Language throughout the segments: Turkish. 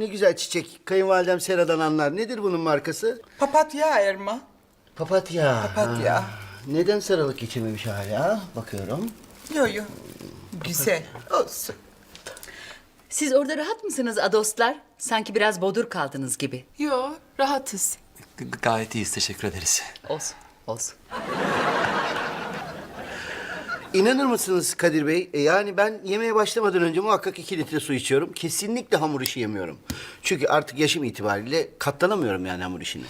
Ne güzel çiçek. Kayınvalidem Sera'dan anlar. Nedir bunun markası? Papatya Erman. Papatya. Papatya. Ha, Neden sarılık içememiş hala? Bakıyorum. Yo yo. Güzel. Olsun. Siz orada rahat mısınız adostlar? Sanki biraz bodur kaldınız gibi. Yo, rahatız. G- gayet iyiyiz, teşekkür ederiz. Olsun, olsun. İnanır mısınız Kadir Bey? E, yani ben yemeğe başlamadan önce muhakkak iki litre su içiyorum. Kesinlikle hamur işi yemiyorum. Çünkü artık yaşım itibariyle katlanamıyorum yani hamur işine.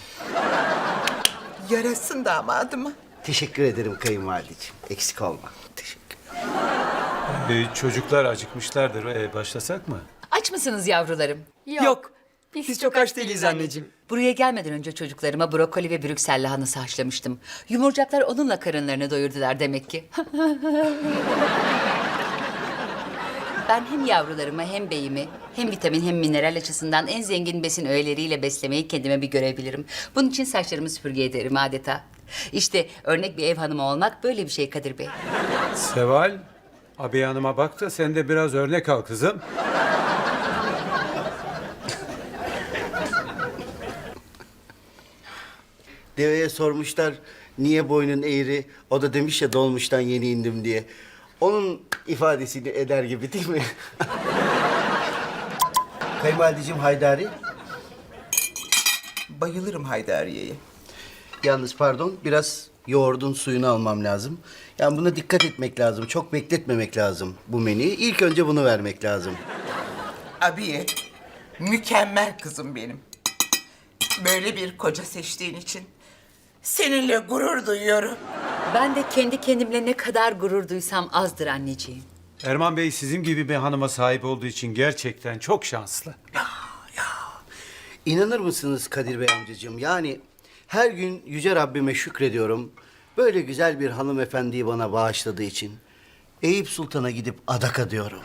Yarasın damadıma. Teşekkür ederim kayınvalideciğim. Eksik olma. Teşekkür Ee, çocuklar acıkmışlardır. Ee, başlasak mı? Aç mısınız yavrularım? Yok. Biz çok aç değiliz anneciğim. Buraya gelmeden önce çocuklarıma brokoli ve brüksel lahanası haşlamıştım. Yumurcaklar onunla karınlarını doyurdular demek ki. ben hem yavrularımı hem beyimi hem vitamin hem mineral açısından en zengin besin öğeleriyle beslemeyi kendime bir görebilirim. Bunun için saçlarımı süpürge ederim adeta. İşte örnek bir ev hanımı olmak böyle bir şey Kadir Bey. Seval, abi hanıma bak da sen de biraz örnek al kızım. Deveye sormuşlar niye boynun eğri? O da demiş ya dolmuştan yeni indim diye. Onun ifadesini eder gibi değil mi? Kayınvalideciğim Haydari. Bayılırım Haydariye'ye. Yalnız pardon biraz yoğurdun suyunu almam lazım. Yani buna dikkat etmek lazım. Çok bekletmemek lazım bu menüyü. İlk önce bunu vermek lazım. Abiye, mükemmel kızım benim. Böyle bir koca seçtiğin için seninle gurur duyuyorum. Ben de kendi kendimle ne kadar gurur duysam azdır anneciğim. Erman Bey sizin gibi bir hanıma sahip olduğu için gerçekten çok şanslı. İnanır mısınız Kadir Bey amcacığım? Yani her gün Yüce Rabbime şükrediyorum. Böyle güzel bir hanımefendiyi bana bağışladığı için. Eyüp Sultan'a gidip adak adıyorum.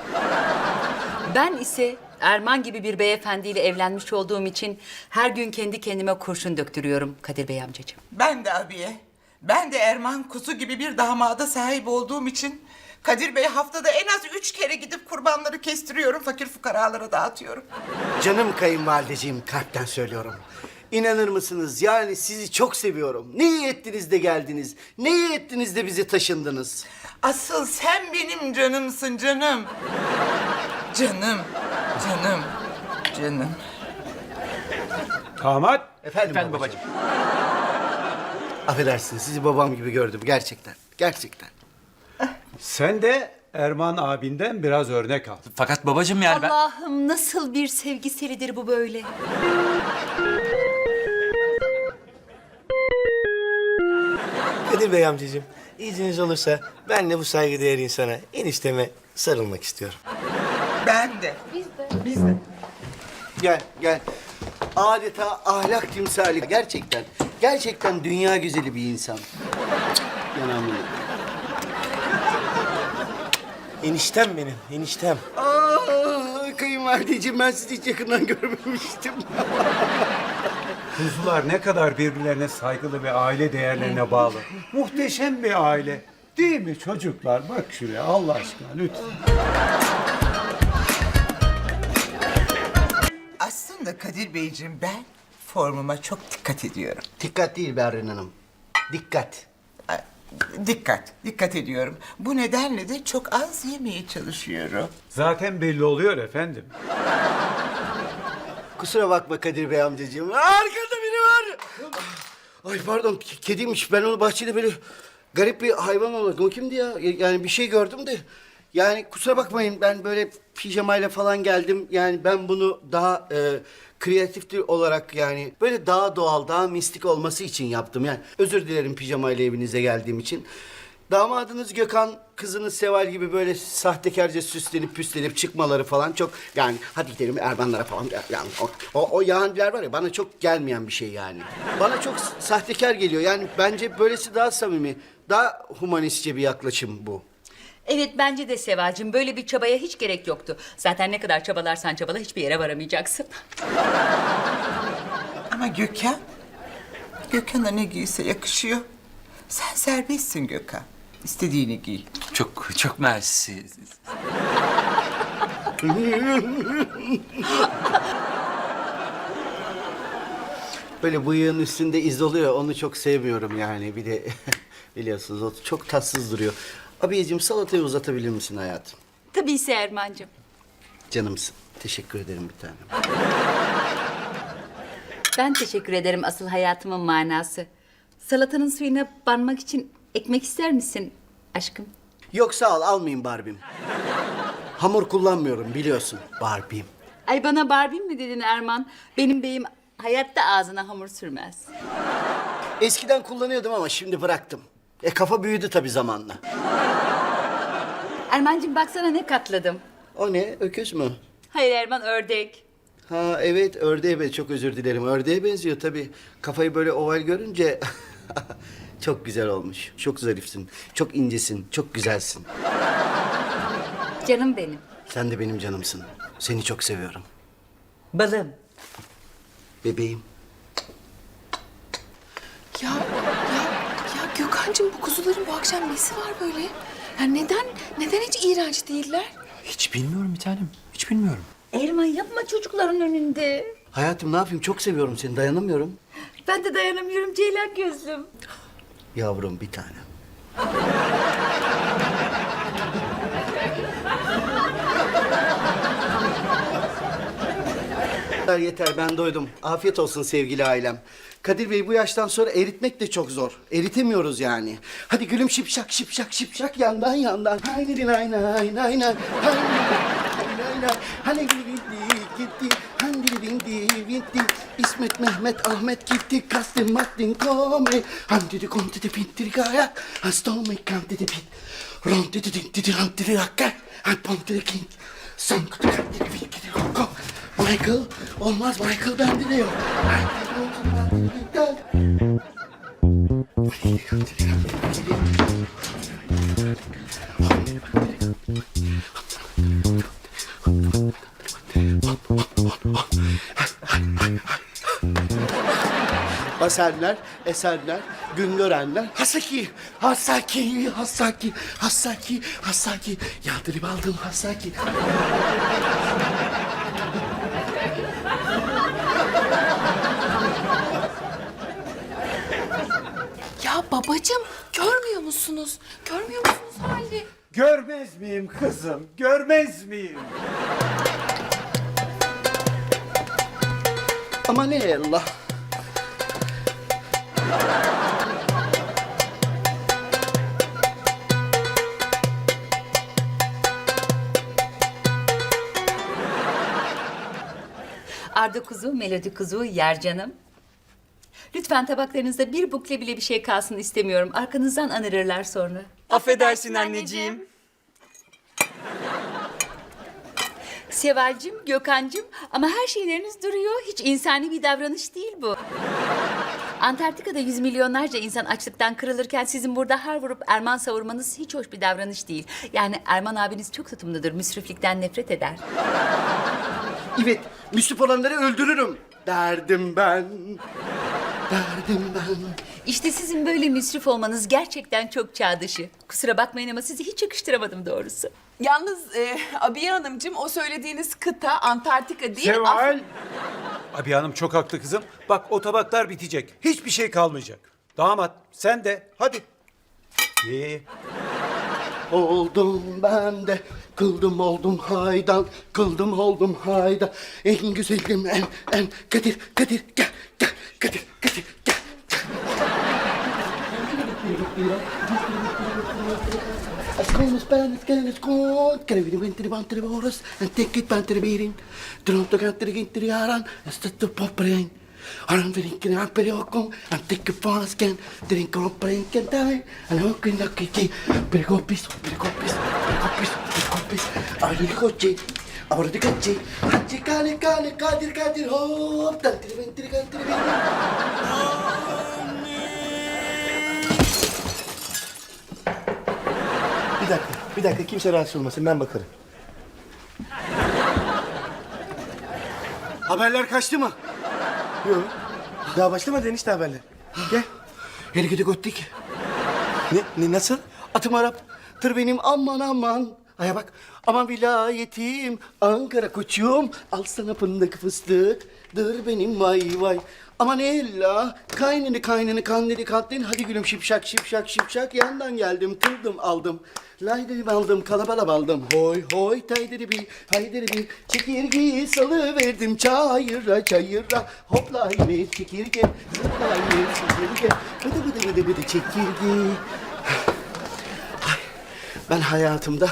Ben ise Erman gibi bir beyefendiyle evlenmiş olduğum için her gün kendi kendime kurşun döktürüyorum Kadir Bey amcacığım. Ben de abiye, ben de Erman Kuzu gibi bir damada sahip olduğum için Kadir Bey haftada en az üç kere gidip kurbanları kestiriyorum, fakir fukaralara dağıtıyorum. Canım kayınvalideciğim kalpten söylüyorum. İnanır mısınız? Yani sizi çok seviyorum. Ne iyi ettiniz de geldiniz. Ne iyi ettiniz de bizi taşındınız. Asıl sen benim canımsın canım. Canım, canım, canım. Damat, Efendim, Efendim babacığım. babacığım. Affedersiniz sizi babam gibi gördüm gerçekten. Gerçekten. sen de Erman abinden biraz örnek al. Fakat babacığım yani ben... Allah'ım nasıl bir sevgiselidir bu böyle. Kadir Bey amcacığım, izniniz olursa ben de bu saygıdeğer insana enişteme sarılmak istiyorum. Ben de. Gel gel. Adeta ahlak timsali gerçekten. Gerçekten dünya güzeli bir insan. Yanağımı yedim. Eniştem benim, eniştem. Aa, kayınvalideciğim ben sizi hiç yakından görmemiştim. Kuzular ne kadar birbirlerine saygılı ve aile değerlerine bağlı. Muhteşem bir aile. Değil mi çocuklar? Bak şuraya Allah aşkına lütfen. Aslında Kadir Beyciğim ben formuma çok dikkat ediyorum. Dikkat değil Berrin Hanım. Dikkat. Dikkat, dikkat ediyorum. Bu nedenle de çok az yemeye çalışıyorum. Zaten belli oluyor efendim. Kusura bakma Kadir Bey amcacığım. Arkada biri var. Ay pardon k- kediymiş. Ben onu bahçede böyle garip bir hayvan olarak. O kimdi ya? Yani bir şey gördüm de. Yani kusura bakmayın ben böyle pijamayla falan geldim. Yani ben bunu daha e, kreatif olarak yani böyle daha doğal, daha mistik olması için yaptım. Yani özür dilerim pijamayla evinize geldiğim için. Damadınız Gökhan, kızınız Seval gibi böyle sahtekarca süslenip püslenip çıkmaları falan çok yani hadi gidelim Ermanlara falan yani o, o, o yahanciler var ya bana çok gelmeyen bir şey yani. Bana çok sahtekar geliyor yani bence böylesi daha samimi, daha humanistçe bir yaklaşım bu. Evet bence de Sevacığım böyle bir çabaya hiç gerek yoktu. Zaten ne kadar çabalarsan çabala hiçbir yere varamayacaksın. Ama Gökhan, Gökhan'a ne giyse yakışıyor. Sen serbestsin Gökhan. İstediğini giy. Çok çok mersi. Böyle bıyığın üstünde iz oluyor. Onu çok sevmiyorum yani. Bir de biliyorsunuz o çok tatsız duruyor. Abiyeciğim salatayı uzatabilir misin hayatım? Tabii ise Erman'cığım. Canımsın. Teşekkür ederim bir tanem. Ben teşekkür ederim asıl hayatımın manası. Salatanın suyuna banmak için ekmek ister misin aşkım? Yok sağ ol almayayım Barbie'm. Hamur kullanmıyorum biliyorsun Barbie'm. Ay bana Barbie mi dedin Erman? Benim beyim hayatta ağzına hamur sürmez. Eskiden kullanıyordum ama şimdi bıraktım. E kafa büyüdü tabii zamanla. Erman'cığım baksana ne katladım. O ne? Öküz mü? Hayır Erman ördek. Ha evet ördeğe ben çok özür dilerim. Ördeğe benziyor tabii. Kafayı böyle oval görünce çok güzel olmuş. Çok zarifsin. Çok incesin. Çok güzelsin. Canım benim. Sen de benim canımsın. Seni çok seviyorum. Balım. Bebeğim. Ya, ya, ya Gökhan'cığım bu kuzuların bu akşam nesi var böyle? Ya neden, neden hiç iğrenç değiller? Hiç bilmiyorum bir tanem. Hiç bilmiyorum. Erman yapma çocukların önünde. Hayatım ne yapayım? Çok seviyorum seni. Dayanamıyorum. Ben de dayanamıyorum Ceylan gözlüm. Yavrum bir tanem. Yeter yeter ben doydum. Afiyet olsun sevgili ailem. Kadir Bey bu yaştan sonra eritmek de çok zor. Eritemiyoruz yani. Hadi gülüm şipşak şipşak şipşak yandan yandan. Nay. Haydi nay nay. Hani gitti gitti. Handi dindi gitti. İsmet Mehmet Ahmet gitti. Kastim Martin Kome. Handi de konti de pinti gaya. Hastome kanti de pit. Ronti de dinti de ranti de rakka. Michael, olmaz Michael bende de yok. Basenler, esenler, gün görenler. Hasaki, Hasaki, Hasaki, Hasaki, Hasaki. Yadırıp aldım Hasaki. Babacığım görmüyor musunuz? Görmüyor musunuz hali? Görmez miyim kızım? Görmez miyim? Ama ne Allah. Arda kuzu, melodi kuzu, yer canım. Lütfen tabaklarınızda bir bukle bile bir şey kalsın istemiyorum. Arkanızdan anırırlar sonra. Affedersin anneciğim. Sevalcim, Gökhancım ama her şeyleriniz duruyor. Hiç insani bir davranış değil bu. Antarktika'da yüz milyonlarca insan açlıktan kırılırken sizin burada har vurup Erman savurmanız hiç hoş bir davranış değil. Yani Erman abiniz çok tutumludur, müsriflikten nefret eder. Evet, müslüp olanları öldürürüm. Derdim ben. Derdim ben. İşte sizin böyle müsrif olmanız gerçekten çok çağ dışı. Kusura bakmayın ama sizi hiç yakıştıramadım doğrusu. Yalnız e, Abiye Hanımcığım o söylediğiniz kıta Antarktika değil. Af- Seval. Abi hanım çok haklı kızım. Bak o tabaklar bitecek. Hiçbir şey kalmayacak. Damat sen de hadi. Ye. Oldum ben de, kıldım oldum haydan, kıldım oldum haydan. En güzelim en, en, Kadir, Kadir, gel, gel, Kadir, Kadir, gel. As como Spanish can is good, can we win to the one to the borders and take it back to the beating. Don't to get to the get to the aran, and start to pop brain. Aran drinking a periocco, and take a phone scan, drink on brain can die, and I'm looking like a key. Pericopis, pericopis, pericopis, pericopis, I really got you. Ahora te caché, hachi kale kale kadir kadir hop, tantri ventri kantri ventri. Bir dakika, bir dakika kimse rahatsız olmasın ben bakarım. Haberler kaçtı mı? Yok. Daha başlamadı enişte haberler. Gel. Harekete gittik. Ne, ne nasıl? Atım Arap, tır benim aman aman. Aya bak. Aman vilayetim Ankara koçum. Al sana fındık fıstık. Dır benim vay vay. Aman ella kaynını kaynını kandili katlin. Hadi gülüm şipşak şipşak şipşak. Yandan geldim tıldım aldım. Lay aldım kalabalab aldım. Hoy hoy tay bir hay bir. Çekirgeyi salıverdim çayıra çayıra. Hoplayın çekirge. Zıplayın çekirge. Bıdı bıdı bıdı bıdı çekirge. Ay, ben hayatımda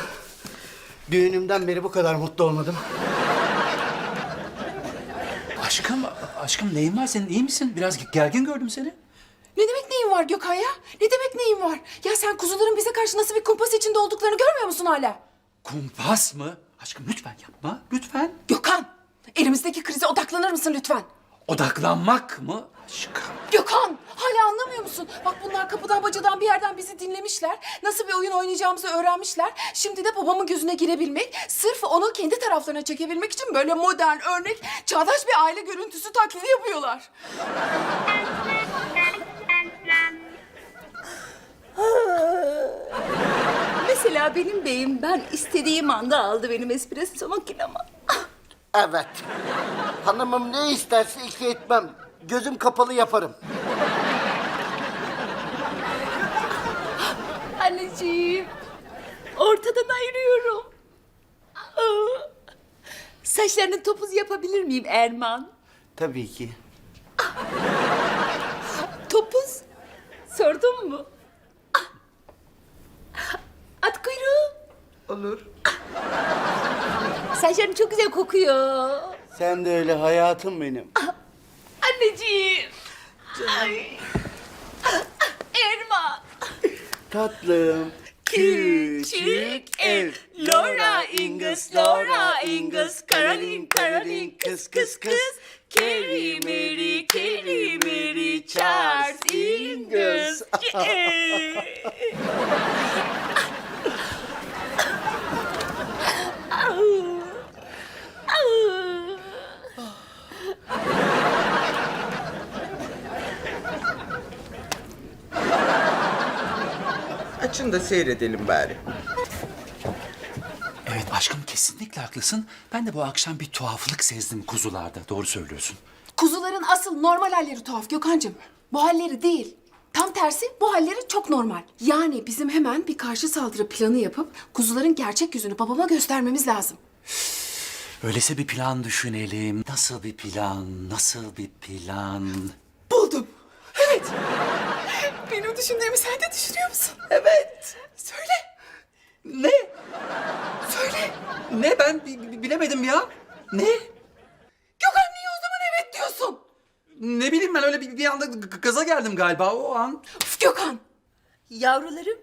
düğünümden beri bu kadar mutlu olmadım. Aşkım, aşkım neyin var senin? İyi misin? Biraz gergin gördüm seni. Ne demek neyin var Gökhan ya? Ne demek neyin var? Ya sen kuzuların bize karşı nasıl bir kumpas içinde olduklarını görmüyor musun hala? Kumpas mı? Aşkım lütfen yapma, lütfen. Gökhan, elimizdeki krize odaklanır mısın lütfen? Odaklanmak mı? Aşkım. Gökhan, hala anlamıyor musun? Bak bunlar kapıdan bacadan bir yerden bizi dinlemişler. Nasıl bir oyun oynayacağımızı öğrenmişler. Şimdi de babamın gözüne girebilmek, sırf onu kendi taraflarına çekebilmek için böyle modern, örnek, çağdaş bir aile görüntüsü taklidi yapıyorlar. Mesela benim beyim ben istediğim anda aldı benim espresso makinemi. Evet. Hanımım ne isterse iki etmem. Gözüm kapalı yaparım. Anneciğim, ortadan ayırıyorum. Aa, Saçlarını topuz yapabilir miyim Erman? Tabii ki. Topuz? Sordun mu? At kuyruğu. Olur. Saçların çok güzel kokuyor. Sen de öyle hayatım benim. Anneciğim. Ay. Erman. Tatlım. Küçük ev. Laura Ingalls, Laura Ingalls. Caroline, Caroline, kız kız kız. Carrie, Mary, Carrie, Mary, Charles Ingalls. Açın da seyredelim bari. Evet aşkım kesinlikle haklısın. Ben de bu akşam bir tuhaflık sezdim kuzularda. Doğru söylüyorsun. Kuzuların asıl normal halleri tuhaf Gökhan'cığım. Bu halleri değil. Tam tersi bu halleri çok normal. Yani bizim hemen bir karşı saldırı planı yapıp kuzuların gerçek yüzünü babama göstermemiz lazım. Öyleyse bir plan düşünelim. Nasıl bir plan? Nasıl bir plan? Buldum. Benim düşündüğümü sen de düşünüyor musun? Evet. Söyle. Ne? Söyle. Ne ben bi- bi- bilemedim ya. Ne? Gökhan niye o zaman evet diyorsun? Ne bileyim ben öyle bir, bir anda g- gaza geldim galiba o an. Of Gökhan. Yavrularım,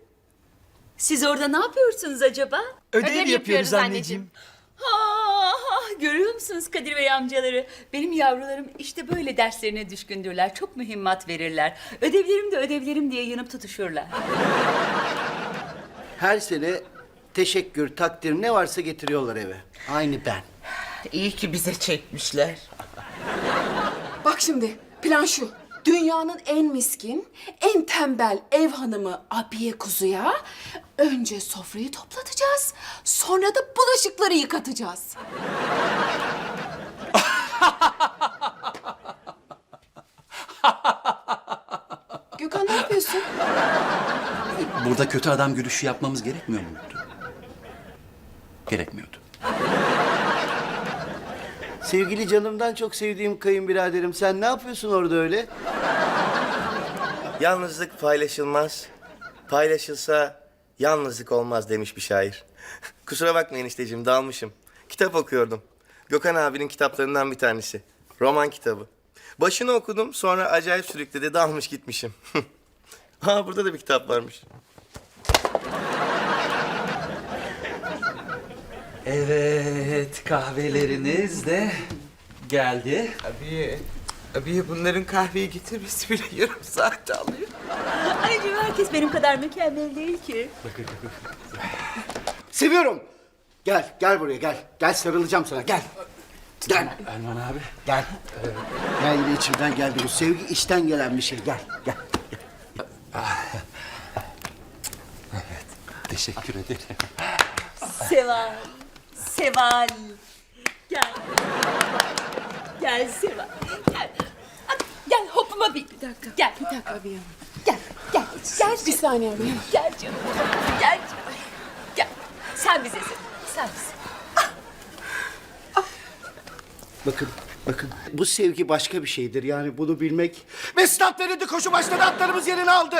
siz orada ne yapıyorsunuz acaba? Ödev, yapıyoruz anneciğim. Ha, ha, görüyor musunuz Kadir Bey amcaları? Benim yavrularım işte böyle derslerine düşkündürler. Çok mühimmat verirler. Ödevlerim de ödevlerim diye yanıp tutuşurlar. Her sene teşekkür, takdir ne varsa getiriyorlar eve. Aynı ben. İyi ki bize çekmişler. Bak şimdi plan şu. Dünyanın en miskin, en tembel ev hanımı abiye kuzuya önce sofrayı toplatacağız. Sonra da bulaşıkları yıkatacağız. Gökhan ne yapıyorsun? Burada kötü adam gülüşü yapmamız gerekmiyor muydu? Gerekmiyordu. Sevgili canımdan çok sevdiğim kayınbiraderim sen ne yapıyorsun orada öyle? Yalnızlık paylaşılmaz. Paylaşılsa yalnızlık olmaz demiş bir şair. Kusura bakmayın isteciğim dalmışım. Kitap okuyordum. Gökhan abinin kitaplarından bir tanesi. Roman kitabı. Başını okudum sonra acayip sürükledi dalmış gitmişim. Aa burada da bir kitap varmış. Evet kahveleriniz de geldi. Abiye, abiye bunların kahveyi getirmesi bile yarım saat alıyor. Anneciğim herkes benim kadar mükemmel değil ki. Seviyorum. Gel, gel buraya gel. Gel sarılacağım sana gel. Gel, Erman abi. gel. Gel yine içimden geldi bu sevgi içten gelen bir şey. Gel, gel. Teşekkür ederim. Seval. Seval. Gel. Gel Seval. Gel. Gel hopuma bir. Bir dakika. Gel. Bir dakika. Abi Hanım. Gel. Gel. Gel. Bir saniye abi. Gel canım. Gel canım. Gel. Sen bizesin. Sen bize. Bakın, bakın. Bu sevgi başka bir şeydir yani bunu bilmek. Ve stat verildi koşu başladı atlarımız yerini aldı.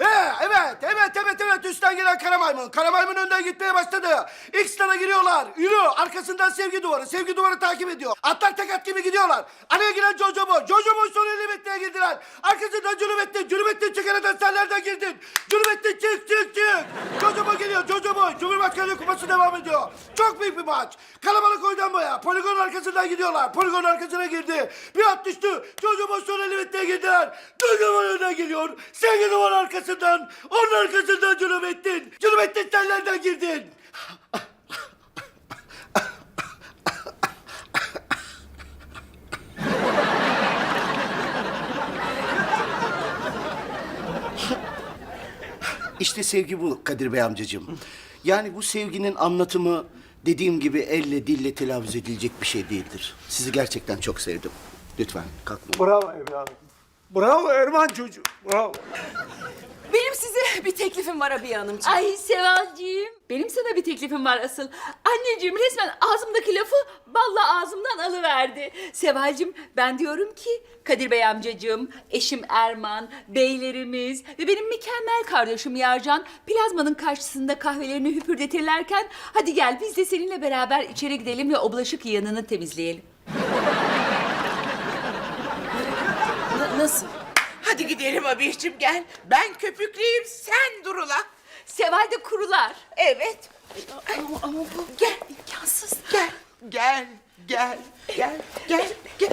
Ee, evet, evet, evet, evet. Üstten gelen kara maymun. Önden gitmeye başladı. Stana giriyorlar. Yürü. Arkasından sevgi duvarı. Sevgi duvarı takip ediyor. Atlar tek at gibi gidiyorlar. Araya giren Jojo Boy. Jojo Boy son 50 metreye girdiler. Arkasından Cünübettin. Cünübettin çık aradan sen nereden girdin? Cünübettin çık çık çık. Jojo Boy geliyor. Jojo Boy. Cumhurbaşkanlığı kupası devam ediyor. Çok büyük bir maç. Kalabalık oydan boya. Poligon arkasından gidiyorlar. Poligon arkasına girdi. Bir at düştü. Jojo Boy son 50 metreye girdiler. Jojo Boy önden geliyor. Sevgi duvar arkasından. Onun arkasından Cünübettin. Cünübettin sen nereden girdin? İşte sevgi bu Kadir Bey amcacığım. Yani bu sevginin anlatımı dediğim gibi elle dille telaffuz edilecek bir şey değildir. Sizi gerçekten çok sevdim. Lütfen kalkmayın. Bravo evladım. Bravo Erman çocuğu. Bravo. Benim size bir teklifim var Abiye Hanımcığım. Ay Sevalciğim. Benim sana bir teklifim var asıl. Anneciğim resmen ağzımdaki lafı balla ağzımdan alıverdi. Sevalciğim ben diyorum ki Kadir Bey amcacığım, eşim Erman, beylerimiz ve benim mükemmel kardeşim Yarcan plazmanın karşısında kahvelerini hüpürdetirlerken hadi gel biz de seninle beraber içeri gidelim ve o bulaşık yığınını temizleyelim. Na- nasıl? Hadi gidelim abiciğim gel. Ben köpükleyeyim sen durula. Seval de kurular. Evet. Ama, ama bu Gel. imkansız. Gel. Gel. Gel. Gel. Gel. Gel.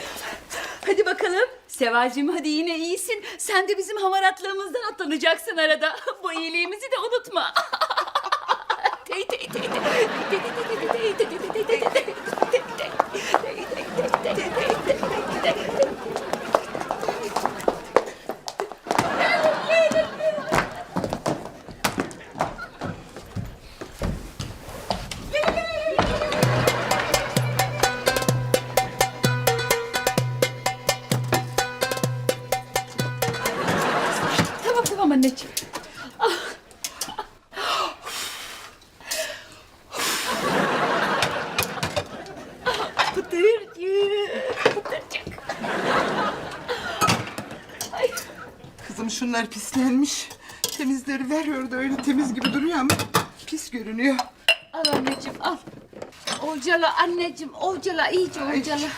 Hadi bakalım. Sevalcığım hadi yine iyisin. Sen de bizim hamaratlığımızdan atlanacaksın arada. Bu iyiliğimizi de unutma. Tey tey tey tey tey tey tey tey tey tey tey tey tey Tamam anneciğim. Pıtırcık, pıtırcık. Kızım şunlar pislenmiş. Temizleri veriyor da öyle temiz gibi duruyor ama pis görünüyor. Al anneciğim al. Ovcala anneciğim ovcala iyice ovcala.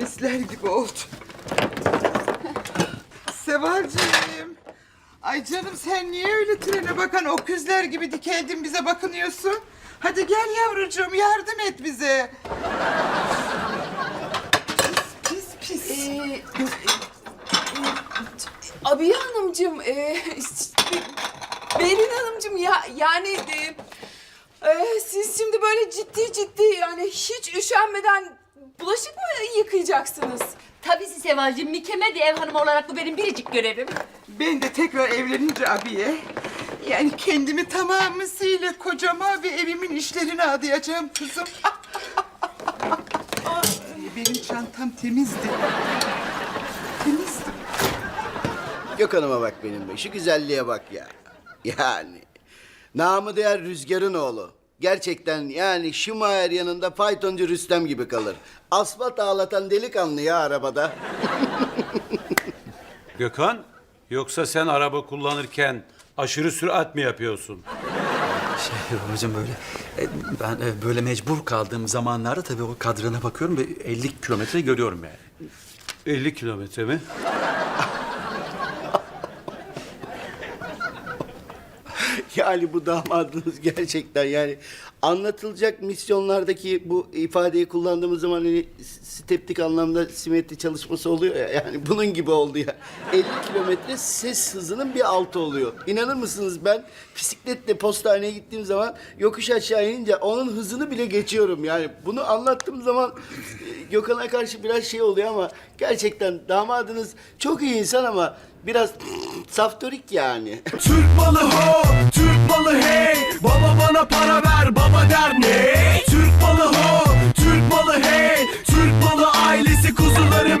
Misler gibi oldu. Sevalciğim. Ay canım sen niye öyle trene bakan öküzler gibi dikeldin bize bakınıyorsun? Hadi gel yavrucuğum yardım et bize. Pis pis pis. Ee, Abiye Hanımcığım, e, Berin Hanımcığım ya yani e, e, siz şimdi böyle ciddi ciddi yani hiç üşenmeden bulaşık mı yıkayacaksınız? Tabii Sevalcığım mükemmel ev hanımı olarak bu benim biricik görevim. Ben de tekrar evlenince abiye yani kendimi tamamıyla kocama ve evimin işlerine adayacağım kızım. Benim çantam temizdi. Temizdi. Gökhan'ıma bak benim be. Şu güzelliğe bak ya. Yani. Namı değer Rüzgar'ın oğlu. Gerçekten yani Şimayer yanında faytoncu Rüstem gibi kalır. Asfalt ağlatan delikanlı ya arabada. Gökhan, yoksa sen araba kullanırken aşırı sürat mi yapıyorsun? Şey babacığım böyle e, ben e, böyle mecbur kaldığım zamanlarda tabii o kadrana bakıyorum ve 50 kilometre görüyorum yani. 50 kilometre mi? Yani bu damadınız gerçekten yani anlatılacak misyonlardaki bu ifadeyi kullandığımız zaman hani steptik anlamda simetri çalışması oluyor ya yani bunun gibi oldu ya. 50 kilometre ses hızının bir altı oluyor. İnanır mısınız ben bisikletle postaneye gittiğim zaman yokuş aşağı inince onun hızını bile geçiyorum yani. Bunu anlattığım zaman e, Gökhan'a karşı biraz şey oluyor ama gerçekten damadınız çok iyi insan ama Biraz saftorik yani. Türk malı ho, Türk malı hey. Baba bana para ver, baba der ne? Türk malı ho, Türk malı hey. Türk malı ailesi kuzularım